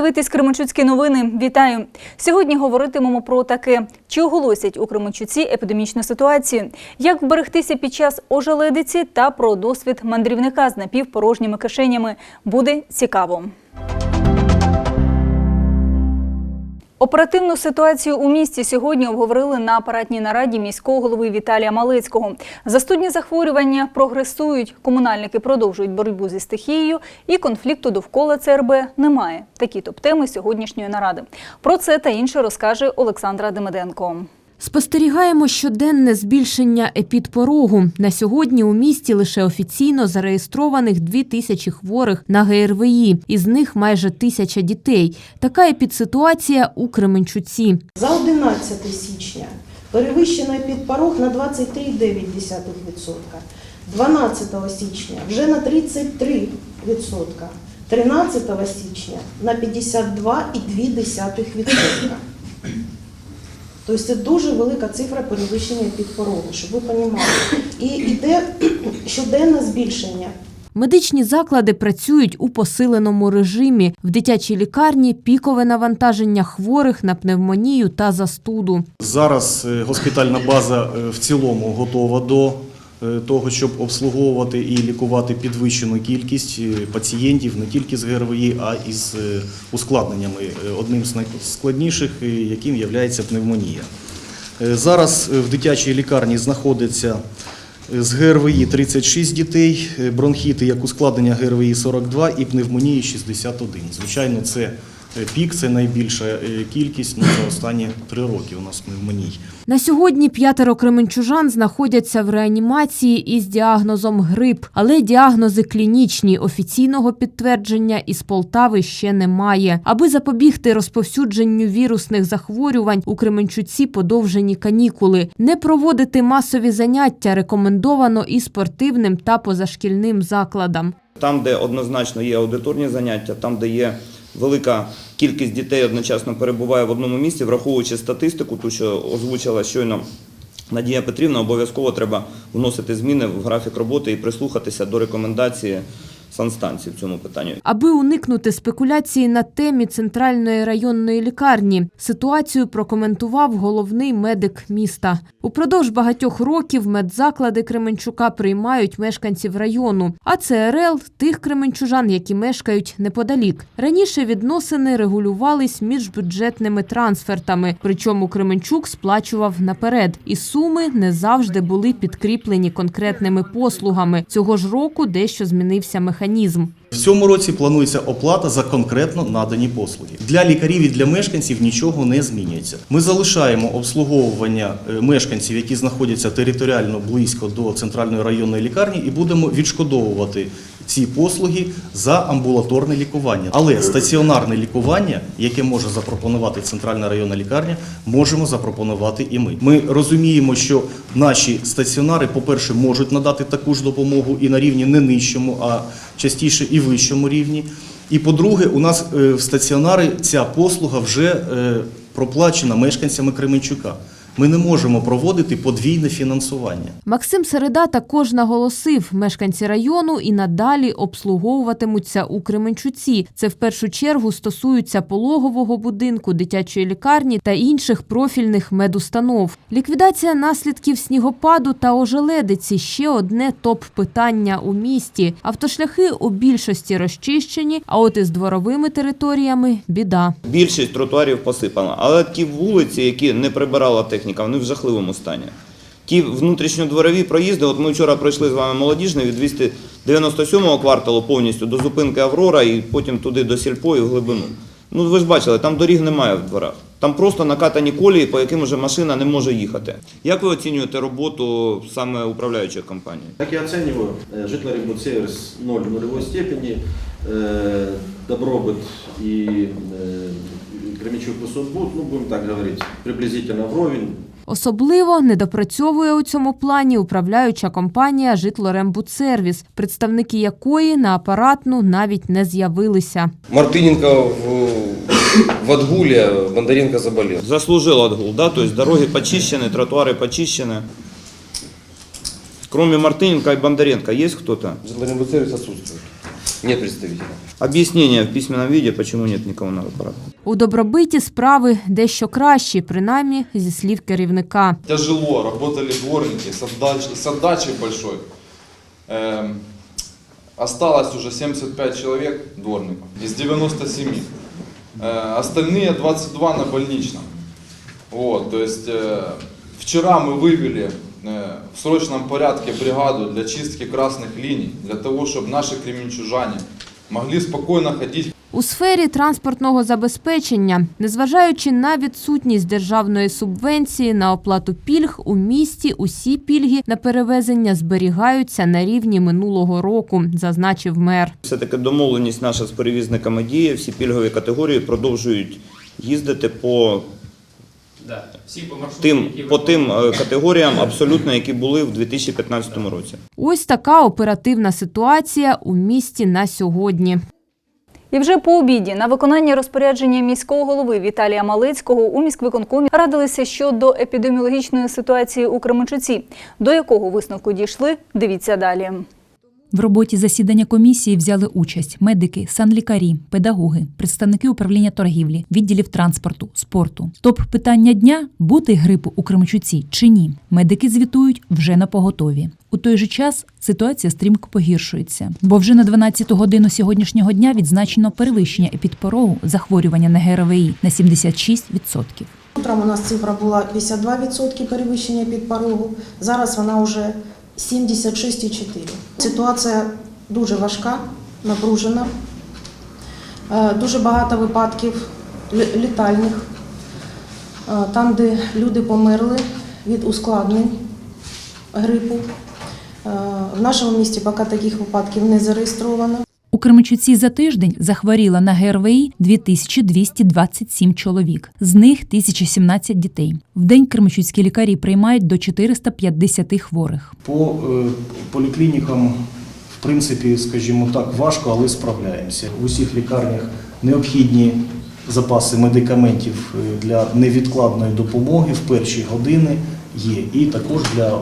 дивитесь Кременчуцькі новини. Вітаю! Сьогодні говоритимемо про таке: чи оголосять у Кременчуці епідемічну ситуацію, як вберегтися під час ожеледиці та про досвід мандрівника з напівпорожніми кишенями. Буде цікаво. Оперативну ситуацію у місті сьогодні обговорили на апаратній нараді міського голови Віталія Малицького. Застудні захворювання прогресують, комунальники продовжують боротьбу зі стихією і конфлікту довкола ЦРБ немає. Такі топ-теми сьогоднішньої наради. Про це та інше розкаже Олександра Демиденко. Спостерігаємо щоденне збільшення епідпорогу. На сьогодні у місті лише офіційно зареєстрованих дві тисячі хворих на ГРВІ, із них майже тисяча дітей. Така епідситуація у Кременчуці. За 11 січня перевищено підпорог на 23,9%. 12 січня вже на 33%. 13 січня на 52,2%. Тобто це дуже велика цифра перевищення підпорогу, щоб ви розуміли. І йде щоденне збільшення. Медичні заклади працюють у посиленому режимі. В дитячій лікарні пікове навантаження хворих на пневмонію та застуду. Зараз е, госпітальна база е, в цілому готова до того, щоб обслуговувати і лікувати підвищену кількість е, пацієнтів не тільки з ГРВІ, а і з е, ускладненнями. Е, Одним з найскладніших, е, яким є пневмонія. Е, Зараз е, в дитячій лікарні знаходиться е, з ГРВІ 36 дітей, е, бронхіти як ускладнення ГРВІ 42 і пневмонії 61. Звичайно, це е, пік, це найбільша е, кількість ну, за останні три роки у нас пневмоній. На сьогодні п'ятеро кременчужан знаходяться в реанімації із діагнозом грип, але діагнози клінічні. Офіційного підтвердження із Полтави ще немає. Аби запобігти розповсюдженню вірусних захворювань у Кременчуці подовжені канікули. Не проводити масові заняття рекомендовано і спортивним та позашкільним закладам. Там, де однозначно є аудиторні заняття, там, де є велика кількість дітей одночасно перебуває в одному місці, враховуючи статистику, ту, що озвучила щойно Надія Петрівна, обов'язково треба вносити зміни в графік роботи і прислухатися до рекомендації санстанції в цьому питанні. Аби уникнути спекуляції на темі центральної районної лікарні, ситуацію прокоментував головний медик міста. Упродовж багатьох років медзаклади Кременчука приймають мешканців району, а ЦРЛ – тих кременчужан, які мешкають неподалік. Раніше відносини регулювались міжбюджетними трансфертами, причому Кременчук сплачував наперед. І суми не завжди були підкріплені конкретними послугами. Цього ж року дещо змінився механізм. В цьому році планується оплата за конкретно надані послуги. Для лікарів і для мешканців нічого не змінюється. Ми залишаємо обслуговування е, мешканців, які знаходяться територіально близько до центральної районної лікарні, і будемо відшкодовувати ці послуги за амбулаторне лікування. Але стаціонарне лікування, яке може запропонувати центральна районна лікарня, можемо запропонувати і ми. Ми розуміємо, що наші стаціонари, по-перше, можуть надати таку ж допомогу і на рівні не нижчому, а частіше і вищому рівні. І по-друге, у нас е, в стаціонари ця послуга вже е, проплачена мешканцями Кременчука. Ми не можемо проводити подвійне фінансування. Максим Середа також наголосив, мешканці району і надалі обслуговуватимуться у Кременчуці. Це в першу чергу стосується пологового будинку, дитячої лікарні та інших профільних медустанов. Ліквідація наслідків снігопаду та ожеледиці ще одне топ-питання у місті. Автошляхи у більшості розчищені, а от із дворовими територіями біда. Більшість тротуарів посипана, але ті вулиці, які не прибирала техніка, вони в жахливому стані. Ті внутрішньодворові проїзди, от ми вчора пройшли з вами молодіжний від 297-го кварталу повністю до зупинки Аврора і потім туди до Сільпо і в глибину. Ну ви ж бачили, там доріг немає в дворах. Там просто накатані колії, по яким вже машина не може їхати. Як ви оцінюєте роботу саме управляючої компанії? Как я оцениваю, э, Житлорибудсервис 0 в нулевой степени, э, Добробыт и э, Кременчук Высотбуд, ну будем так говорить, приблизительно вровень. Особливо недопрацьовує у цьому плані управляюча компанія «Житлорембудсервіс», представники якої на апаратну навіть не з'явилися. Мартыненко в, в отгуле, Бондаренко заболел. Заслужил отгул, да? То есть дороги почищены, тротуары почищены. Кроме Мартыненко и Бондаренко, есть кто-то? Житлорибудсервис отсутствует. Нет представителя. Объяснение в письменном виде, почему нет никого на аппарате. У добробиті справи дещо кращі, принаймні зі слів керівника. тяжело, работали дворники с, отдач, с отдачей большой. Эм, осталось уже 75 человек дворников из 97. Э, остальные 22 на больничном. Вот, то есть э, вчера мы вывели э, в срочном порядке бригаду для чистки красных линий, для того, чтобы наши кременчужане могли спокойно ходить у сфері транспортного забезпечення, незважаючи на відсутність державної субвенції на оплату пільг, у місті усі пільги на перевезення зберігаються на рівні минулого року, зазначив мер. Все-таки домовленість наша з перевізниками діє, всі пільгові категорії продовжують їздити по тим, по тим е, категоріям, абсолютно, які були в 2015 році. Ось така оперативна ситуація у місті на сьогодні. І вже по обіді на виконання розпорядження міського голови Віталія Малицького у міськвиконкомі радилися щодо епідеміологічної ситуації у Кременчуці. До якого висновку дійшли? Дивіться далі. В роботі засідання комісії взяли участь медики, санлікарі, педагоги, представники управління торгівлі, відділів транспорту, спорту. Топ питання дня бути грипу у Кременчуці чи ні. Медики звітують вже на поготові. У той же час ситуація стрімко погіршується, бо вже на 12 годину сьогоднішнього дня відзначено перевищення епідпорогу захворювання на ГРВІ на 76%. Утром у нас цифра була 52% перевищення під порогу. Зараз вона вже 76,4%. Ситуація дуже важка, напружена. Е, Дуже багато випадків літальних, е, там, де люди померли від ускладнень грипу. Е, В нашому місті поки таких випадків не зареєстровано. У Кременчуці за тиждень захворіло на ГРВІ 2227 чоловік, з них 1017 дітей. В день кременчуцькі лікарі приймають до 450 хворих. По е, поліклінікам, в принципі, скажімо так, важко, але справляємося. В усіх лікарнях необхідні запаси медикаментів е, для невідкладної допомоги в перші години є, і також для е,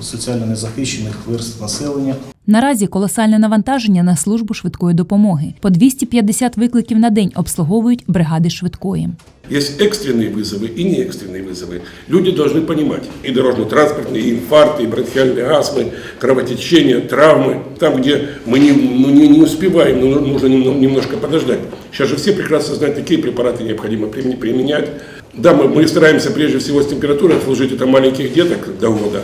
соціально незахищених верств населення. Наразі колосальне навантаження на службу швидкої допомоги. По 250 викликів на день обслуговують бригади швидкої. Есть экстренные вызовы и неэкстренные вызовы. Люди должны понимать и дорожно-транспортные, и инфаркты, и бронхиальные астмы, кровотечения, травмы. Там, где мы не, ну, не, не успеваем, но нужно немного- немножко подождать. Сейчас же все прекрасно знают, какие препараты необходимо примен- применять. Да, мы, мы стараемся прежде всего с температурой отложить это маленьких деток до года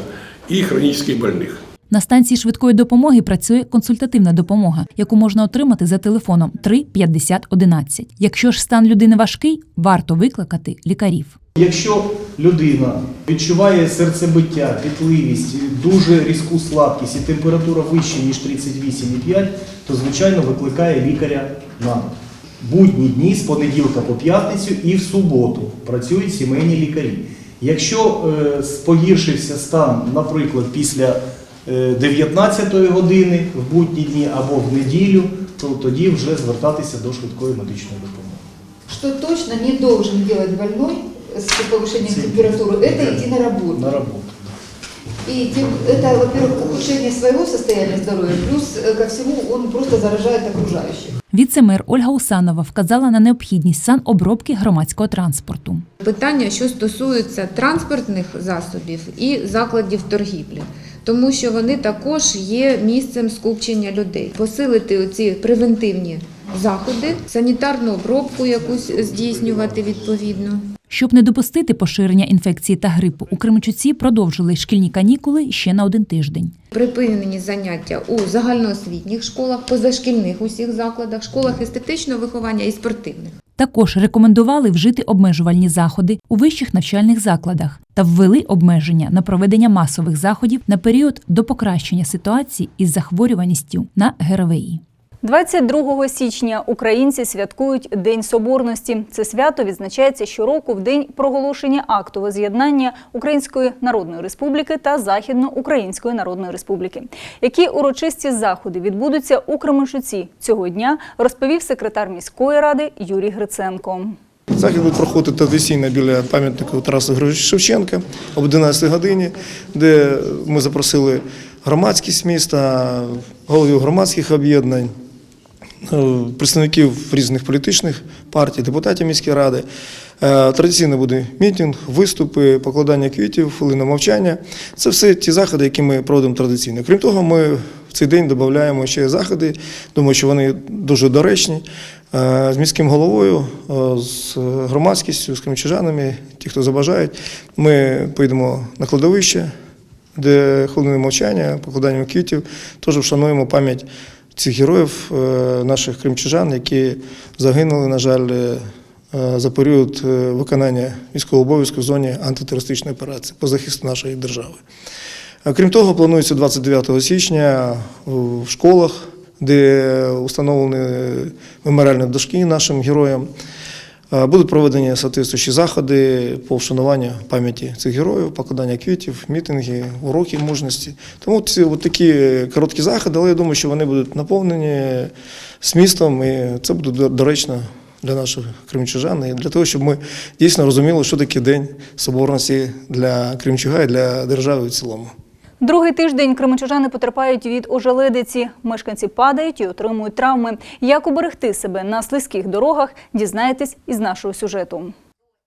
и хронических больных. На станції швидкої допомоги працює консультативна допомога, яку можна отримати за телефоном 3 50 11. Якщо ж стан людини важкий, варто викликати лікарів. Якщо людина відчуває серцебиття, пітливість, дуже різку слабкість і температура вища, ніж 38,5, то звичайно викликає лікаря на. Будні дні з понеділка по п'ятницю і в суботу працюють сімейні лікарі. Якщо е, погіршився стан, наприклад, після 19 години в будні дні або в неділю, то тоді вже звертатися до швидкої медичної допомоги. Что точно не должен делать больной с повышением Сильно. температуры, это Да. идти на работу. На роботу. И тем- это, во-первых, ухудшение своего состояния здоровья, плюс э, ко всему он просто заражает окружающих. Віце-мер Ольга Усанова вказала на необхідність санобробки громадського транспорту. питання, що стосуються транспортних засобів і закладів торгівлі, тому що вони також є місцем скупчення людей. Посилити оці превентивні заходи, санітарну обробку якусь здійснювати відповідно. Щоб не допустити поширення інфекції та грипу, у Кременчуці продовжили шкільні канікули ще на один тиждень. Припинені заняття у загальноосвітніх школах, позашкільних усіх закладах, школах естетичного виховання і спортивних. Також рекомендували вжити обмежувальні заходи у вищих навчальних закладах та ввели обмеження на проведення масових заходів на період до покращення ситуації із захворюваністю на ГРВІ. 22 січня українці святкують День Соборності. Це свято відзначається щороку в день проголошення акту воз'єднання Української Народної Республіки та Західноукраїнської Народної Республіки. Які урочисті заходи відбудуться у Кременчуці цього дня, розповів секретар міської ради Юрій Гриценко. Захід буде проходити традиційно біля пам'ятника Тараса Григоровича Шевченка об 11 годині, де ми запросили громадськість міста, головів громадських об'єднань, представників різних політичних партій, депутатів міської ради. Е, Традиційно буде мітинг, виступи, покладання квітів, хвилина мовчання. Це все ті заходи, які ми проводимо традиційно. Крім того, ми в цей день додаємо ще заходи. Думаю, що вони дуже доречні. Е, З міським головою, е, з громадськістю, з кримчужанами, ті, хто забажають, ми поїдемо на кладовище, де хвилини мовчання, покладанням квітів, теж вшануємо пам'ять цих героїв, е, наших кримчужан, які загинули, на жаль, е, за період е, виконання військового обов'язку в зоні антитерористичної операції по захисту нашої держави. Крім того, планується 29 січня в школах, де установлені меморіальні дошки нашим героям. Е, Будуть проведені соответствуючі заходи по вшануванню пам'яті цих героїв, покладання квітів, мітинги, уроки мужності. Тому ці от такі короткі заходи, але я думаю, що вони будуть наповнені змістом, і це буде доречно для наших кримчужан, і для того, щоб ми дійсно розуміли, що таке День Соборності для Кримчуга і для держави в цілому. Другий тиждень кременчужани потерпають від ожеледиці. Мешканці падають і отримують травми. Як уберегти себе на слизьких дорогах, дізнаєтесь із нашого сюжету.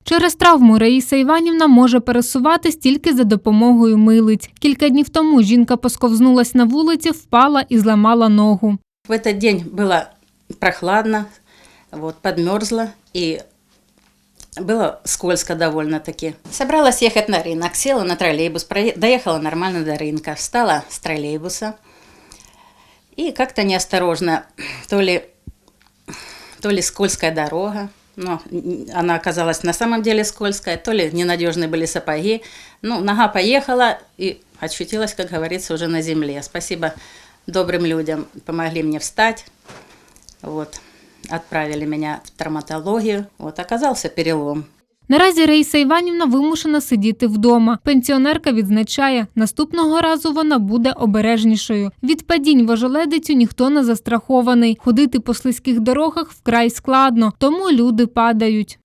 Через травму Раїса Іванівна може пересуватись тільки за допомогою милиць. Кілька днів тому жінка посковзнулась на вулиці, впала і зламала ногу. В этот день было прохладно, вот, подмерзло и было скользко довольно-таки. Собралась ехать на рынок, села на троллейбус, доехала нормально до рынка, встала с троллейбуса и как-то неосторожно, то ли, то ли скользкая дорога, но она оказалась на самом деле скользкая, то ли ненадежные были сапоги. Ну, нога поехала и очутилась, как говорится, уже на земле. Спасибо добрым людям, помогли мне встать. Вот. Отправили меня в травматологию. Вот оказался перелом. Наразі Раїса Іванівна вимушена сидіти вдома. Пенсіонерка відзначає, наступного разу вона буде обережнішою. Від падінь важеледицю ніхто не застрахований. Ходити по слизьких дорогах вкрай складно, тому люди падають.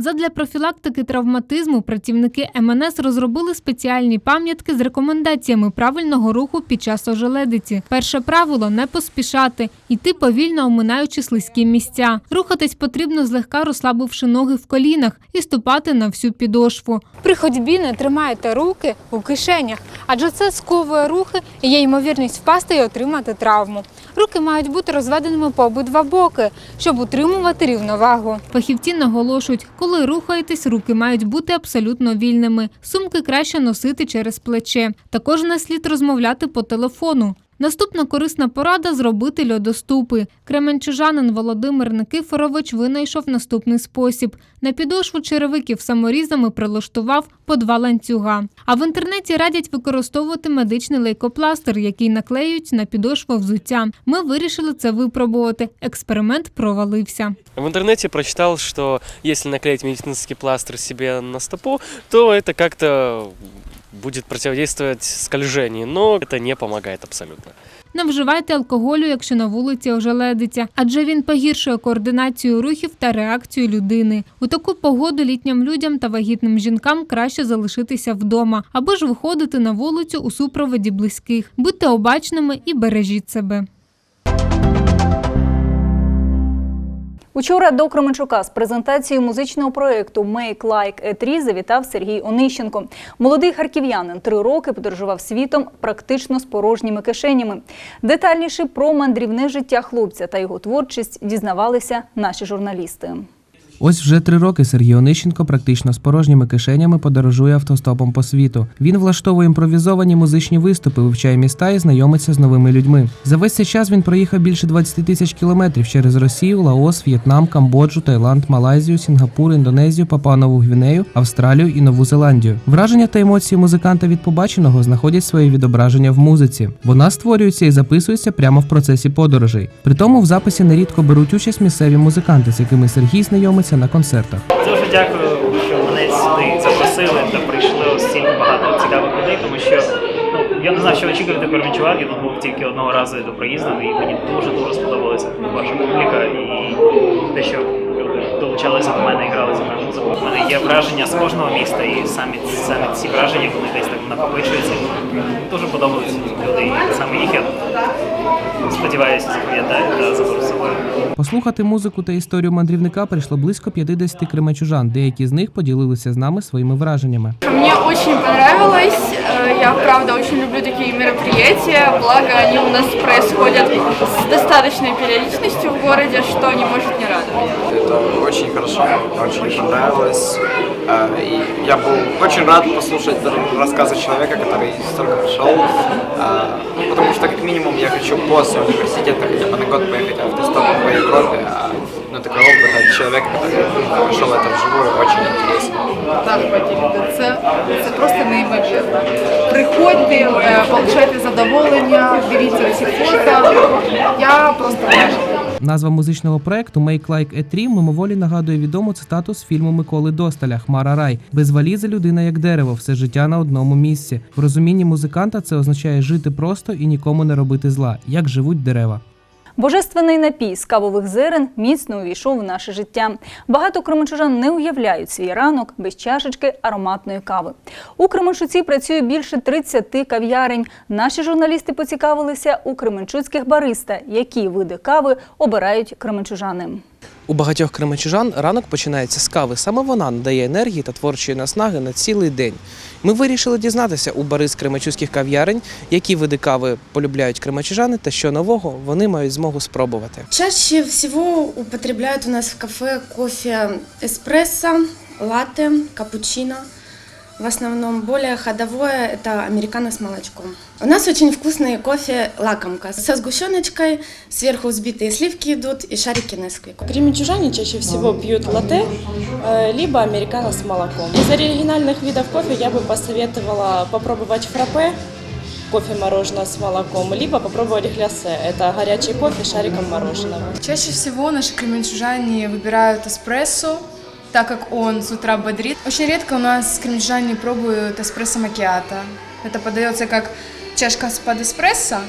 Задля профілактики травматизму працівники МНС розробили спеціальні пам'ятки з рекомендаціями правильного руху під час ожеледиці. Перше правило не поспішати, йти повільно оминаючи слизькі місця. Рухатись потрібно злегка розслабивши ноги в колінах і ступати на всю підошву. При ходьбі не тримайте руки у кишенях, адже це сковує рухи і є ймовірність впасти і отримати травму. Руки мають бути розведеними по обидва боки, щоб утримувати рівновагу. Фахівці наголошують, коли рухаєтесь, руки мають бути абсолютно вільними. Сумки краще носити через плече. Також не слід розмовляти по телефону. Наступна корисна порада зробити льодоступи. Кременчужанин Володимир Никифорович винайшов наступний спосіб. На підошву черевиків саморізами прилаштував по два ланцюга. А в інтернеті радять використовувати медичний лейкопластир, який наклеюють на підошву взуття. Ми вирішили це випробувати. Експеримент провалився. В интернете прочитал, что если наклеить медицинский пластырь себе на стопу, то это как-то будет противодействовать скольжению, но это не помогает абсолютно. Не вживайте алкоголю, якщо на вулиці ожеледиться, адже він погіршує координацію рухів та реакцію людини. У таку погоду літнім людям та вагітним жінкам краще залишитися вдома або ж виходити на вулицю у супроводі близьких. Будьте обачними і бережіть себе. Учора до Кременчука з презентацією музичного проєкту «Make Like a Tree» завітав Сергій Онищенко. Молодий харків'янин три роки подорожував світом практично з порожніми кишенями. Детальніше про мандрівне життя хлопця та його творчість дізнавалися наші журналісти. Ось вже три роки Сергій Онищенко практично з порожніми кишенями подорожує автостопом по світу. Він влаштовує імпровізовані музичні виступи, вивчає міста і знайомиться з новими людьми. За весь цей час він проїхав більше 20 тисяч кілометрів через Росію, Лаос, В'єтнам, Камбоджу, Таїланд, Малайзію, Сінгапур, Індонезію, Папуа-Нову Гвінею, Австралію і Нову Зеландію. Враження та емоції музиканта від побаченого знаходять своє відображення в музиці. Вона створюється і записується прямо в процесі подорожей. При тому в записі нерідко беруть участь місцеві музиканти, з якими Сергій знайомиться на концертах. Дуже дякую, що мене сюди запросили та прийшли стільки багато цікавих людей, тому що ну я не знаю, що очікувати перемічувати. Я тут був тільки одного разу до проїзду, і мені дуже дуже сподобалася ваша публіка і те, що долучалися до мене і грали зі мною. музику. У мене є враження з кожного міста, і самі, саме ці враження вони десь так накопичуються. Дуже подобаються люди. І саме їх я сподіваюся запам'ятаю та заберу з собою. Послухати музику та історію мандрівника прийшло близько 50 кременчужан. Деякі з них поділилися з нами своїми враженнями. Мне очень понравилось. Я, правда, очень люблю такие мероприятия. Благо, они у нас происходят с достаточной периодичностью в городе, что не может не радовать. Это очень хорошо, очень понравилось. А, И я был очень рад послушать рассказы человека, который столько прошел. А, Потому что, как минимум, я хочу после университета хотя бы на год поехать автостопом по Европе. А ну, такой опыт от человека, который прошел это вживую, очень интересно. Так, Вадим, це, це просто неймовірно. Приходьте, е, получайте задоволення, дивіться ці фото. Я просто вражена. Назва музичного проекту Make Like a Tree мимоволі нагадує відому цитату з фільму Миколи Досталя Хмара Рай. Без валізи людина як дерево, все життя на одному місці. В розумінні музиканта це означає жити просто і нікому не робити зла, як живуть дерева. Божественний напій з кавових зерен міцно увійшов в наше життя. Багато кременчужан не уявляють свій ранок без чашечки ароматної кави. У Кременчуці працює більше 30 кав'ярень. Наші журналісти поцікавилися у кременчуцьких бариста, які види кави обирають кременчужани. У багатьох кременчужан ранок починається з кави. Саме вона надає енергії та творчої наснаги на цілий день. Ми вирішили дізнатися у бариз кременчуцьких кав'ярень, які види кави полюбляють кременчужани та що нового вони мають змогу спробувати. Чаще всього употребляють у нас в кафе кофе еспресо, лате, капучино. В основном более ходовое – это американо с молочком. У нас очень вкусный кофе лакомка со сгущеночкой, сверху взбитые сливки идут и шарики Несквик. Кременчужане чаще всего пьют латте, э, либо американо с молоком. Из оригинальных видов кофе я бы посоветовала попробовать фраппе, кофе мороженое с молоком, либо попробовать глясе. Это горячий кофе с шариком мороженого. Чаще всего наши кременчужане выбирают эспрессо, так как он с утра бодрит. Очень редко у нас кременчужане пробуют эспрессо макиато. Это подается как чашка под эспрессо,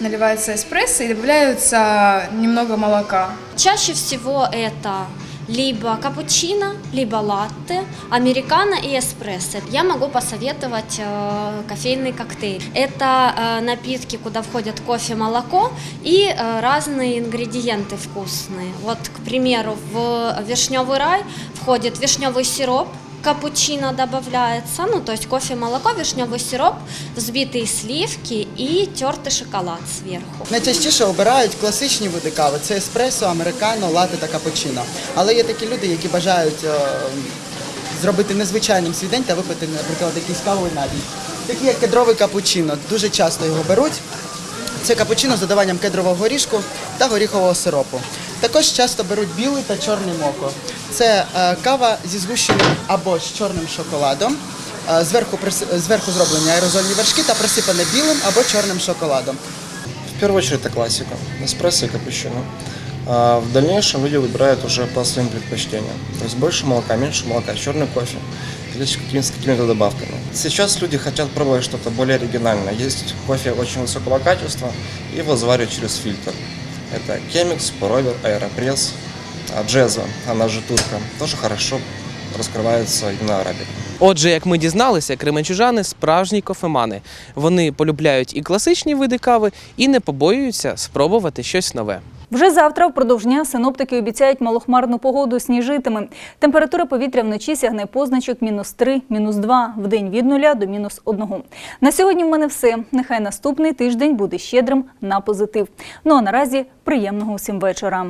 наливается эспрессо и добавляется немного молока. Чаще всего это либо капучино, либо латте, американо и эспрессо. Я могу посоветовать э, кофейный коктейль. Это э, напитки, куда входят кофе, молоко и э, разные ингредиенты вкусные. Вот, к примеру, в вишневый рай входит вишневый сироп, капучино добавляется, ну то есть кофе, молоко, вишневый сироп, взбитые сливки и тертый шоколад сверху. Найчастіше обирають класичні види кави: це еспресо, американо, лате та капучино. Але є такі люди, які бажають е, зробити незвичайним свій день та випити, наприклад, якийсь кавовий напій. Такі як кедровий капучино. Дуже часто його беруть. Це капучино з додаванням кедрового горішку та горіхового сиропу. Також часто беруть білий та чорний моко. Це е, кава зі згущеним або з чорним шоколадом. Е, Зверху, прис- зверху зроблені аерозольні вершки та присипане білим або чорним шоколадом. В первую очередь это классика, эспрессо и капучино. А в дальнейшем люди выбирают уже по своим предпочтениям. То есть больше молока, меньше молока, черный кофе или с какими- с какими-то добавками. Сейчас люди хотят пробовать что-то более оригинальное. Есть кофе очень высокого качества, его заваривают через фильтр. Это Chemex, Porover, Aeropress, а Джезо, она же турка, тоже хорошо раскрывается именно арабика. Отже, як ми дізналися, кременчужани справжні кофемани. Вони полюбляють і класичні види кави, і не побоюються спробувати щось нове. Вже завтра впродовж дня синоптики обіцяють малохмарну погоду сніжитиме. Температура повітря вночі сягне позначок мінус 3, мінус 2, в день від 0 до мінус 1. На сьогодні в мене все. Нехай наступний тиждень буде щедрим на позитив. Ну а наразі приємного усім вечора.